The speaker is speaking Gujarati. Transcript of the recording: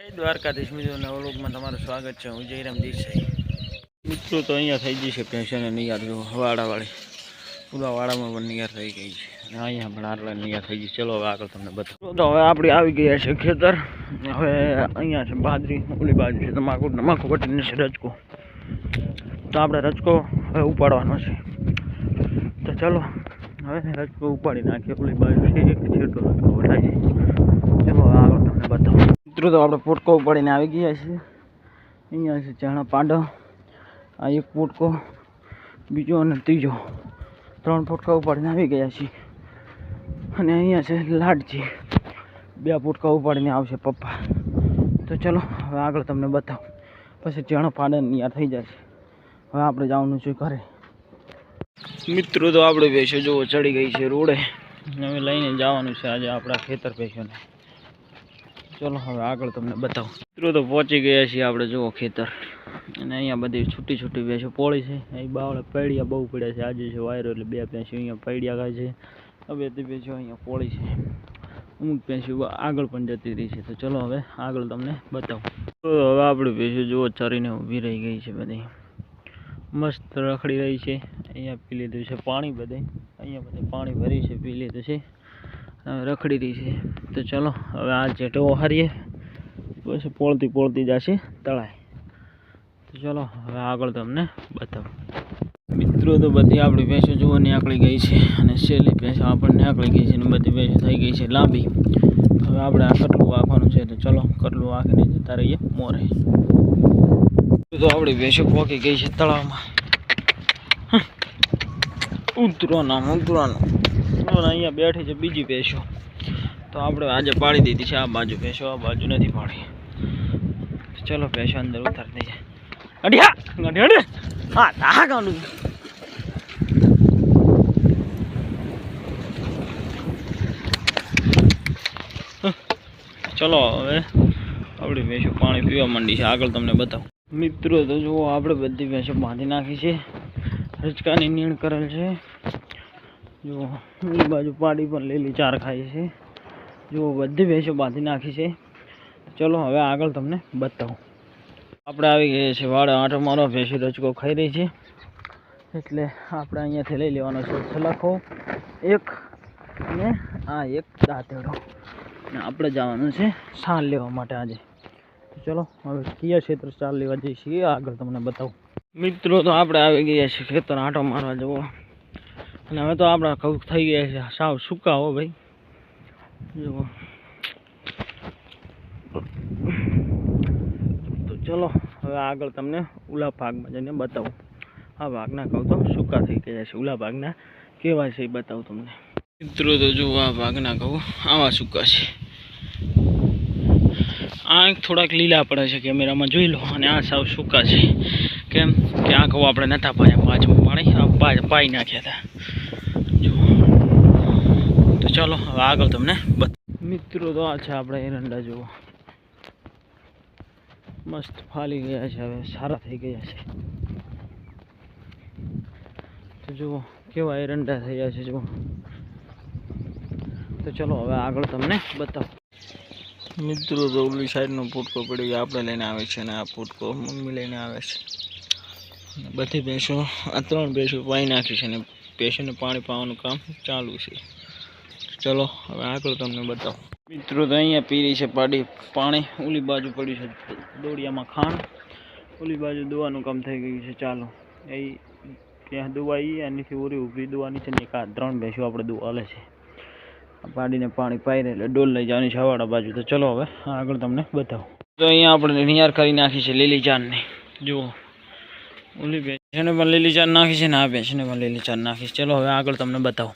જય દ્વારકાધીશ મિત્રો નવલોકમાં તમારું સ્વાગત છે. હું જયરામ દેસાઈ. મિત્રો, તો અહીંયા થઈ ગઈ છે પેન્શન નિયાર જો વાડાવાળી. પૂરા વાડામાં પણ નિયાર થઈ ગઈ છે. અને અહીંયા પણ આટલા નિયાર થઈ ગઈ છે. ચલો, હવે આગળ તમને બતાવો. તો હવે આપણે આવી ગયા છે ખેતર. હવે અહીંયા છે બાજરી, ઓલી બાજુ છે, તમાકુ તમાકુ કટીને છે રચકો તો આપણે રચકો હવે ઉપાડવાનો છે. તો ચલો, હવે રચકો ઉપાડી નાખીએ. ઓલી બાજુ છે, એક છેટો રજકો વઢાઈ ચલો આગળ તમને બતાવો. મિત્રો, તો આપણે પોટકો ઉપાડીને આવી ગયા છીએ. અહીંયા છે ચણા પાંડો, આ એક પોટકો બીજો અને ત્રીજો. ત્રણ પોટકા ઉપાડીને આવી ગયા છીએ. અને અહીંયા છે લાડજી. બે પોટકા ઉપાડીને આવશે પપ્પા. તો ચલો, હવે આગળ તમને બતાવું. પછી ચણા પાંડો અહીંયા થઈ જશે. હવે આપણે જવાનું છે ઘરે. મિત્રો, તો આપણે ભેંસો જોવો ચડી ગઈ છે રોડે. હવે લઈને જવાનું છે આજે આપણા ખેતર ભેંસોને. ચલો હવે આગળ તમને બતાવું. મિત્રો તો પહોંચી ગયા છીએ આપણે, જુઓ ખેતર. અને અહીંયા બધી છૂટી છૂટી ભેંસો પોળી છે. અહીં બાવળે પૈડિયા બહુ પડ્યા છે, આજે છે વાયરો એટલે બે ભેંસો અહીંયા પૈડિયા ખાય છે. હવે તે ભેંસો અહીંયા પોળી છે. અમુક ભેંસો આગળ પણ જતી રહી છે. તો ચલો હવે આગળ તમને બતાવું. તો હવે આપણી ભેંસો જુઓ ચરીને ઊભી રહી ગઈ છે બધી. મસ્ત રખડી રહી છે. અહીંયા પી લીધું છે પાણી બધે. અહીંયા બધે પાણી ભરી છે પી લીધું છે. રખડી રહી છે. તો ચલો, હવે આ જેટો હારીએ પછી પોળતી પોળતી જશે તળાય. તો ચલો, હવે આગળ તમને બતાવું. મિત્રો, તો બધી આપણી ભેંસો જુઓ, નીકળી ગઈ છે અને છેલ્લી ભેંસો આપણને નીકળી ગઈ છે અને બધી ભેંસો થઈ ગઈ છે લાંબી. હવે આપણે આ કટલું વાંખવાનું છે, તો ચલો, કટલું વાંખીને જતા રહીએ મોરે. તો આપણી ભેંસો પોકી ગઈ છે તળાવમાં. હમ. ઉતરવાનું ઉતરવાનું ને અહીંયા બેઠી છે બીજી ભેંસો. તો આપણે આજે પાડી દીધી છે આ બાજુ ભેંસો, આ બાજુ નથી પાડી. ચલો ભેંસો અંદર ઉતારી દઈએ. અઢિયા! અઢી અઢી હા ગાંડું ચલો હવે આપણી ભેંસો પાણી પીવા માંડી છે. આગળ તમને બતાવું. મિત્રો, તો જુઓ, આપણે બધી ભેંસો બાંધી નાખી છે. રજકાની નીણ કરેલ છે. જો, એ બાજુ પાડી પણ લીલી ચાર ખાઈ છે. જો, બધી ભેંસો બાંધી નાખી છે. ચલો, હવે આગળ તમને બતાવું. આપણે આવી ગયા છે વાડે આંટો મારો ભેંસી રચકો ખાઈ રહી છે. એટલે આપણે અહીંયાથી લઈ લેવાનો છે સલાખો એક અને આ એક દાંતેડો. ને આપણે જવાનું છે સાલ લેવા માટે આજે. તો ચલો, હવે કયા ક્ષેત્ર ચાલ લેવા જઈએ છીએ આગળ તમને બતાવું. મિત્રો, તો આપણે આવી ગયા છીએ ખેતર આંટો મારવા જવો અને હવે તો આપણા ઘઉં થઈ ગયા છે. સાવ સૂકા હો ભાઈ. જુઓ. તો ચલો, હવે આગળ તમને ઉલા ભાગમાં જઈને બતાવું. આ ભાગના ઘઉં તો સૂકા થઈ ગયા છે. ઉલા ભાગના કેવા છે એ બતાવું તમને. મિત્રો, તો જુઓ આ ભાગના ઘઉં આવા સૂકા છે. આ થોડાક લીલા પડે છે કેમેરામાં જોઈ લો. અને આ સાવ સૂકા છે. કેમ કે આ ઘઉં આપણે નતા પાયા પાંચમાં પાણી પાઈ નાખ્યા હતા. ચાલો હવે આગળ તમને મિત્રો તો આ છે આપણે એરંડા જુઓ. મસ્ત ફાલી ગયા છે હવે સારા થઈ ગયા છે. તો જુઓ કેવા એરંડા થયા છે જુઓ. તો ચલો હવે આગળ તમને બતાવો. મિત્રો તો ઓલી સાઈડનો પૂટકો પડી આપણે લઈને આવે છે અને આ ફૂટકો મમ્મી લઈને આવે છે. બધી ભેંસો આ ત્રણ ભેંસો પાઈ નાખી છે અને ભેંસોને પાણી પાવાનું કામ ચાલુ છે. ચલો, હવે આગળ તમને બતાવો. મિત્રો, તો અહીંયા પી રહી છે પાડી પાણી, ઓલી બાજુ પડ્યું છે દોડિયામાં ખાણ. ઓલી બાજુ દોવાનું કામ થઈ ગયું છે, ચાલો. એ ત્યાં દુવાઈ એનીથી ઓરી ઊભી દુવાની છે ને એક આ ત્રણ ભેંસો આપણે દુવા લે છે. પાડીને પાણી પાઈ રહે એટલે ડોલ લઈ જવાની છવાડા બાજુ. તો ચલો હવે, આગળ તમને બતાવો. તો અહીંયા આપણે નિયાર કરી નાખી છે લીલી ચાંદની જુઓ. ઓલી ભેંસને પણ લીલી ચાંદ નાખી છે ને આ ભેંસને પણ લીલી ચાંદ નાખી છે. ચલો હવે આગળ તમને બતાવું.